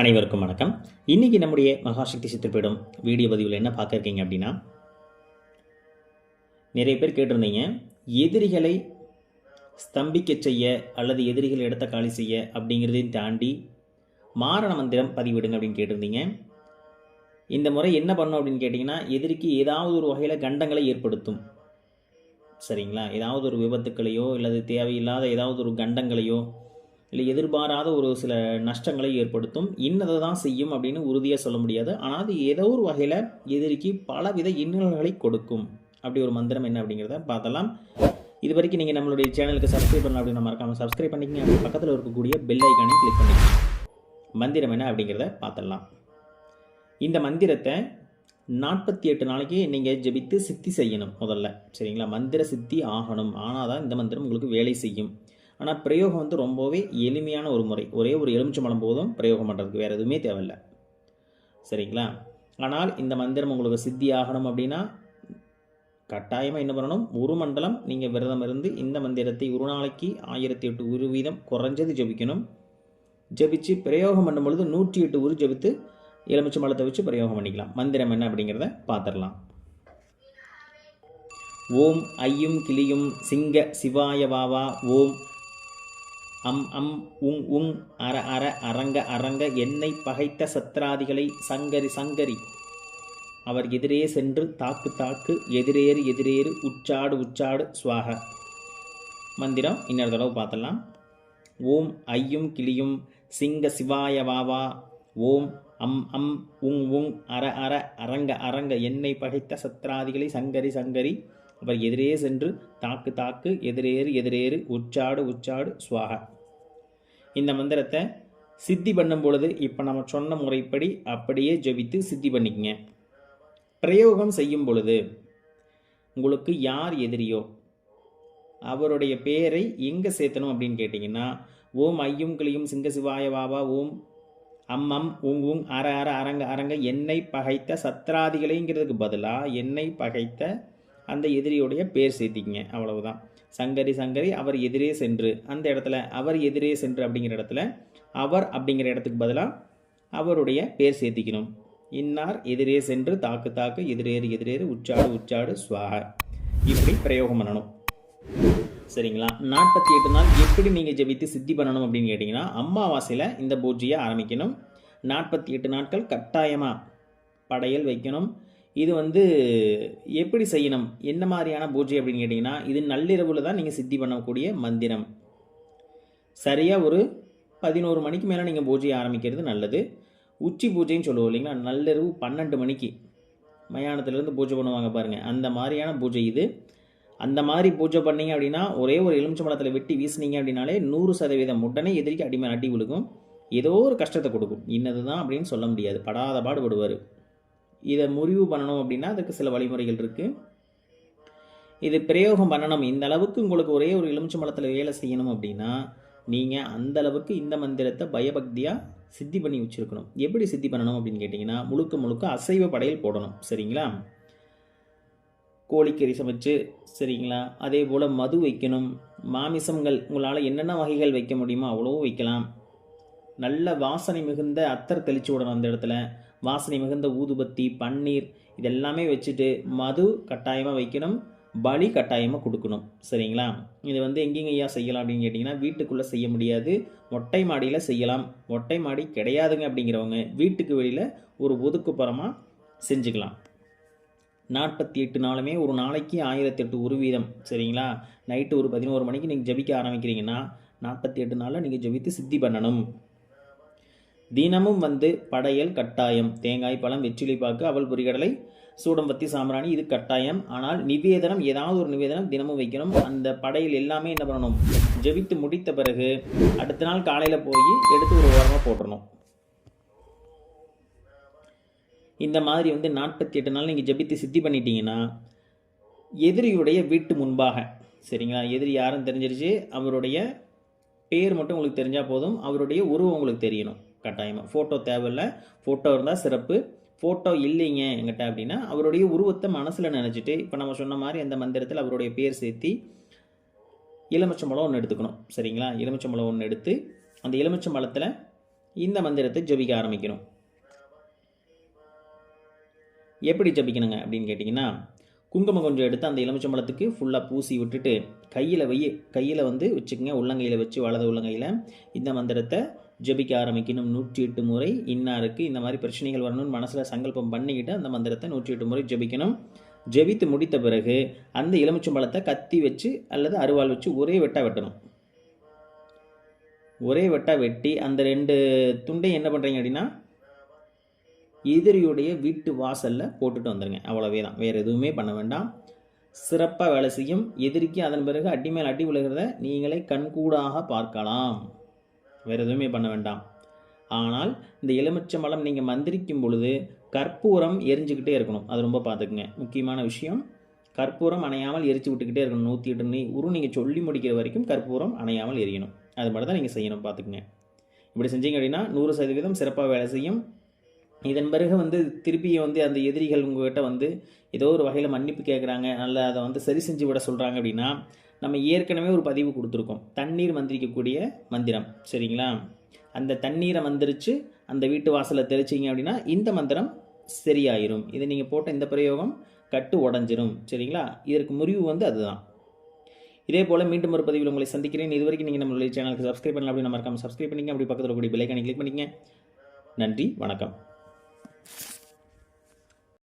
அனைவருக்கும் வணக்கம். இன்னைக்கு நம்முடைய மகாசக்தி சித்திரப்பீடம் வீடியோ பதிவில் என்ன பார்க்குறீங்க அப்படின்னா நிறைய பேர் கேட்டிருந்தீங்க எதிரிகளை ஸ்தம்பிக்க செய்ய அல்லது எதிரிகள் இடத்த காலி செய்ய அப்படிங்கிறதையும் தாண்டி மாரண மந்திரம் பதிவிடுங்க அப்படின்னு கேட்டிருந்தீங்க. இந்த முறை என்ன பண்ணும் அப்படின்னு கேட்டிங்கன்னா எதிரிக்கு ஏதாவது ஒரு வகையில் கண்டங்களை ஏற்படுத்தும். சரிங்களா? ஏதாவது ஒரு விபத்துக்களையோ அல்லது தேவையில்லாத ஏதாவது ஒரு கண்டங்களையோ இல்லை எதிர்பாராத ஒரு சில நஷ்டங்களை ஏற்படுத்தும். இன்னதை தான் செய்யும் அப்படின்னு உறுதியாக சொல்ல முடியாது. ஆனால் அது ஏதோ ஒரு வகையில் எதிரிக்கு பலவித இன்னல்களை கொடுக்கும். அப்படி ஒரு மந்திரம் என்ன அப்படிங்கிறத பார்த்தலாம் இது வரைக்கும் நீங்கள் நம்மளுடைய சேனலுக்கு சப்ஸ்கிரைப் பண்ணலாம் அப்படின்னு மறக்காமல் சப்ஸ்கிரைப் பண்ணிக்கங்க. அப்படி பக்கத்தில் இருக்கக்கூடிய பெல் ஐக்கானையும் கிளிக் பண்ணிக்கோங்க. மந்திரம் என்ன அப்படிங்கிறத பார்த்துடலாம். இந்த மந்திரத்தை நாற்பத்தி எட்டு நாளைக்கு நீங்கள் ஜெபித்து சித்தி செய்யணும் முதல்ல. சரிங்களா? மந்திர சித்தி ஆகணும். ஆனால் தான் இந்த மந்திரம் உங்களுக்கு வேலை செய்யும். ஆனால் பிரயோகம் வந்து ரொம்பவே எளிமையான ஒரு முறை. ஒரே ஒரு எலுமிச்சம்பழம் போதும் பிரயோகம் பண்ணுறதுக்கு வேறு எதுவுமே தேவையில்லை. சரிங்களா? ஆனால் இந்த மந்திரம் உங்களுக்கு சித்தி ஆகணும் அப்படின்னா கட்டாயமாக என்ன பண்ணணும்? ஒரு மண்டலம் நீங்கள் விரதம் இருந்து இந்த மந்திரத்தை ஒரு நாளைக்கு ஆயிரத்தி எட்டு உரு வீதம் குறைஞ்சது ஜபிக்கணும். ஜபிச்சு பிரயோகம் பண்ணும் பொழுது நூற்றி எட்டு உரு ஜபித்து எலுமிச்சம்பழத்தை வச்சு பிரயோகம் பண்ணிக்கலாம். மந்திரம் என்ன அப்படிங்கிறத பார்த்துடலாம். ஓம் ஐயும் கிளியும் சிங்க சிவாய வாவா ஓம் அம் அம் உங் உங் அற அற அரங்க அரங்க என்னை பகைத்த சத்ராதிகளை சங்கரி சங்கரி. அவர் எதிரே சென்று தாக்கு தாக்கு எதிரேறு எதிரேறு உச்சாடு உச்சாடு சுவாக. மந்திரம் இன்னொரு தடவை பார்த்தலாம் ஓம் ஐயும் கிளியும் சிங்க சிவாய வாவா ஓம் அம் அம் உங் உங் அற அற அரங்க அரங்க என்னை பகைத்த சத்ராதிகளை சங்கரி சங்கரி. அவர் எதிரே சென்று தாக்கு தாக்கு எதிரேறு எதிரேறு உச்சாடு உச்சாடு சுவாக. இந்த மந்திரத்தை சித்தி பண்ணும் பொழுது இப்போ நம்ம சொன்ன முறைப்படி அப்படியே ஜெபித்து சித்தி பண்ணிக்கங்க. பிரயோகம் செய்யும் பொழுது உங்களுக்கு யார் எதிரியோ அவருடைய பெயரை எங்கே சேர்த்தணும் அப்படின்னு கேட்டிங்கன்னா ஓம் ஐயும் கிளியும் சிங்க சிவாய வாவா ஓம் அம்மம் உங் உங் அற அற அரங்க அரங்க என்னை பகைத்த சத்ராதிகளைங்கிறதுக்கு பதிலாக என்னை பகைத்த அந்த எதிரியுடைய பேர் சேர்த்திக்கங்க. அவ்வளவுதான். சங்கரி சங்கரி அவர் எதிரே சென்று. அந்த இடத்துல அவர் எதிரே சென்று அப்படிங்கிற இடத்துல அவர் அப்படிங்கிற இடத்துக்கு பதிலாக அவருடைய பேர் சேர்த்திக்கணும். இன்னார் எதிரே சென்று தாக்கு தாக்கு எதிரேறு எதிரேறு உச்சாடு உச்சாடு சுவாக. இப்படி பிரயோகம் பண்ணணும். சரிங்களா? நாற்பத்தி எட்டு நாள் எப்படி நீங்கள் ஜெபித்து சித்தி பண்ணணும் அப்படின்னு கேட்டிங்கன்னா அம்மாவாசையில் இந்த பூஜையை ஆரம்பிக்கணும். நாற்பத்தி எட்டு நாட்கள் கட்டாயமாக படையல் வைக்கணும். இது வந்து எப்படி செய்யணும்? என்ன மாதிரியான பூஜை அப்படின்னு கேட்டிங்கன்னா இது நள்ளிரவில் தான் நீங்கள் சித்தி பண்ணக்கூடிய மந்திரம். சரியாக ஒரு பதினோரு மணிக்கு மேலே நீங்கள் பூஜையை ஆரம்பிக்கிறது நல்லது. உச்சி பூஜைன்னு சொல்லுவோம் இல்லைங்களா? நள்ளிரவு பன்னெண்டு மணிக்கு. மயானத்துலேருந்து பூஜை பண்ணுவாங்க பாருங்கள் அந்த மாதிரியான பூஜை இது. அந்த மாதிரி பூஜை பண்ணீங்க அப்படின்னா ஒரே ஒரு எலுமிச்சம்பழத்தில் வெட்டி வீசினீங்க அப்படின்னாலே நூறு சதவீதம் உடனே எதிரிக்கு அடிமை அடி விழுகும். ஏதோ ஒரு கஷ்டத்தை கொடுக்கும். இன்னது தான் அப்படின்னு சொல்ல முடியாது. படாத பாடுபடுவார். இதை முறிவு பண்ணணும் அப்படின்னா அதுக்கு சில வழிமுறைகள் இருக்குது இது பிரயோகம் பண்ணணும். இந்த அளவுக்கு உங்களுக்கு ஒரே ஒரு எலுமிச்சம்பழத்தில் வேலை செய்யணும் அப்படின்னா நீங்கள் அந்த அளவுக்கு இந்த மந்திரத்தை பயபக்தியாக சித்தி பண்ணி வச்சுருக்கணும். எப்படி சித்தி பண்ணணும் அப்படின்னு கேட்டிங்கன்னா முழுக்க முழுக்க அசைவ படையல் போடணும். சரிங்களா? கோழிக்கறி சமைச்சு சரிங்களா? அதே போல் மது வைக்கணும். மாமிசங்கள் உங்களால் என்னென்ன வகைகள் வைக்க முடியுமோ அவ்வளோ வைக்கலாம். நல்ல வாசனை மிகுந்த அத்தர் தெளிச்சு விடணும் அந்த இடத்துல. வாசனை மிகுந்த ஊதுபத்தி பன்னீர் இதெல்லாமே வச்சுட்டு மது கட்டாயமாக வைக்கணும் பலி கட்டாயமாக கொடுக்கணும். சரிங்களா? இது வந்து எங்கேங்க ஐயா செய்யலாம் அப்படின்னு கேட்டிங்கன்னா வீட்டுக்குள்ளே செய்ய முடியாது. மொட்டை மாடியில் செய்யலாம். மொட்டை மாடி கிடையாதுங்க அப்படிங்கிறவங்க வீட்டுக்கு வெளியில் ஒரு ஒதுக்குப்புறமாக செஞ்சுக்கலாம். நாற்பத்தி எட்டு நாளுமே ஒரு நாளைக்கு ஆயிரத்தி எட்டு ஒரு வீதம். சரிங்களா? நைட்டு ஒரு பதினோரு மணிக்கு நீங்கள் ஜபிக்க ஆரம்பிக்கிறீங்கன்னா நாற்பத்தி எட்டு நாளில் நீங்கள் ஜபித்து சித்தி பண்ணணும். தினமும் வந்து படையல் கட்டாயம். தேங்காய் பழம் வெற்றிலை பாக்கு அவல் பொரிகடலை சூடம்பத்தி சாம்பிராணி இது கட்டாயம். ஆனால் நிவேதனம் ஏதாவது ஒரு நிவேதனம் தினமும் வைக்கணும். அந்த படையல் எல்லாமே என்ன பண்ணணும்? ஜெபித்து முடித்த பிறகு அடுத்த நாள் காலையில் போய் எடுத்து ஒரு ஓரமாக போட்டுடணும் இந்த மாதிரி வந்து நாற்பத்தி எட்டு நாள் நீங்கள் ஜெபித்து சித்தி பண்ணிட்டீங்கன்னா எதிரியுடைய வீட்டு முன்பாக சரிங்களா? எதிரி யாரும் தெரிஞ்சிருச்சு. அவருடைய பேர் மட்டும் உங்களுக்கு தெரிஞ்சால் போதும். அவருடைய உருவம் உங்களுக்கு தெரியணும். கட்டாயமாக ஃபோட்டோ தேவையில்லை. ஃபோட்டோ இருந்தால் சிறப்பு. ஃபோட்டோ இல்லைங்க எங்கிட்ட அப்படின்னா அவருடைய உருவத்தை மனசில் நினச்சிட்டு இப்போ நம்ம சொன்ன மாதிரி அந்த மந்திரத்தில் அவருடைய பேர் சேர்த்தி எலுமிச்சம்பழம் ஒன்று எடுத்துக்கணும். சரிங்களா? எலுமிச்சம்பழம் ஒன்று எடுத்து அந்த எலுமிச்சம்பழத்தில் இந்த மந்திரத்தை ஜபிக்க ஆரம்பிக்கணும். எப்படி ஜபிக்கணுங்க அப்படின்னு கேட்டிங்கன்னா குங்குமம் கொஞ்சம் எடுத்து அந்த எலுமிச்சம்பழத்துக்கு ஃபுல்லாக பூசி விட்டுட்டு கையில் வை கையில் வந்து வச்சுக்கோங்க. உள்ளங்கையில் வச்சு வலது உள்ளங்கையில் இந்த மந்திரத்தை ஜபிக்க ஆரம்பிக்கணும். நூற்றி எட்டு முறை இன்னாருக்கு இந்த மாதிரி பிரச்சனைகள் வரணும்னு மனசில் சங்கல்பம் பண்ணிக்கிட்டு அந்த மந்திரத்தை நூற்றி எட்டு முறை ஜபிக்கணும். ஜெபித்து முடித்த பிறகு அந்த எலுமிச்சம்பழத்தை கத்தி வச்சு அல்லது அருவாள் வச்சு ஒரே வெட்டாக வெட்டணும். ஒரே வெட்டாக வெட்டி அந்த ரெண்டு துண்டையும் என்ன பண்ணுறீங்க அப்படின்னா எதிரியுடைய வீட்டு வாசலில் போட்டுட்டு வந்துடுங்க அவ்வளோவே தான் வேறு எதுவுமே பண்ண வேண்டாம். சிறப்பாக வேலை செய்யும். எதிரிக்கு அதன் பிறகு அடி மேல் அடி விழுகிறத நீங்களே கண்கூடாக பார்க்கலாம். வேறு எதுவுமே பண்ண வேண்டாம். ஆனால் இந்த எலுமிச்சம்பழம் நீங்கள் மந்திரிக்கும் பொழுது கற்பூரம் எரிஞ்சுக்கிட்டே இருக்கணும். அது ரொம்ப பார்த்துக்குங்க. முக்கியமான விஷயம் கற்பூரம் அணையாமல் எரிச்சு விட்டுக்கிட்டே இருக்கணும். நூற்றி எட்டு நீ உரு நீங்கள் சொல்லி முடிக்கிற வரைக்கும் கற்பூரம் அணையாமல் எரியணும். அது மட்டும் தான் நீங்கள் செய்யணும் பார்த்துக்குங்க. இப்படி செஞ்சீங்க அப்படின்னா நூறு சதவீதம் சிறப்பாக வேலை செய்யும். இதன் பிறகு வந்து திருப்பியும் வந்து அந்த எதிரிகள் உங்கள்கிட்ட வந்து ஏதோ ஒரு வகையில் மன்னிப்பு கேட்குறாங்க நல்ல அதை வந்து சரி செஞ்சு விட சொல்கிறாங்க அப்படின்னா நம்ம ஏற்கனவே ஒரு பதிவு கொடுத்துருக்கோம். தண்ணீர் மந்திரிக்கக்கூடிய மந்திரம். சரிங்களா? அந்த தண்ணீரை மந்திரிச்சு அந்த வீட்டு வாசலை தெளிச்சிங்க அப்படின்னா இந்த மந்திரம் சரியாயிரும். இதை நீங்கள் போட்ட இந்த பிரயோகம் கட்டு உடஞ்சிரும். சரிங்களா? இதற்கு முறிவு வந்து அதுதான். இதே போல் மீண்டும் ஒரு பதிவில் உங்களை சந்திக்கிறேன். இது வரைக்கும் நீங்கள் நம்மளுடைய சேனலுக்கு சப்ஸ்கிரைப் பண்ணலாம் அப்படின்னு நம்ம சப்ஸ்கிரைப் பண்ணிங்க அப்படி பக்கத்தில் கூடிய பெல்லைக்கானை கிளிக் பண்ணிங்க நன்றி. வணக்கம்.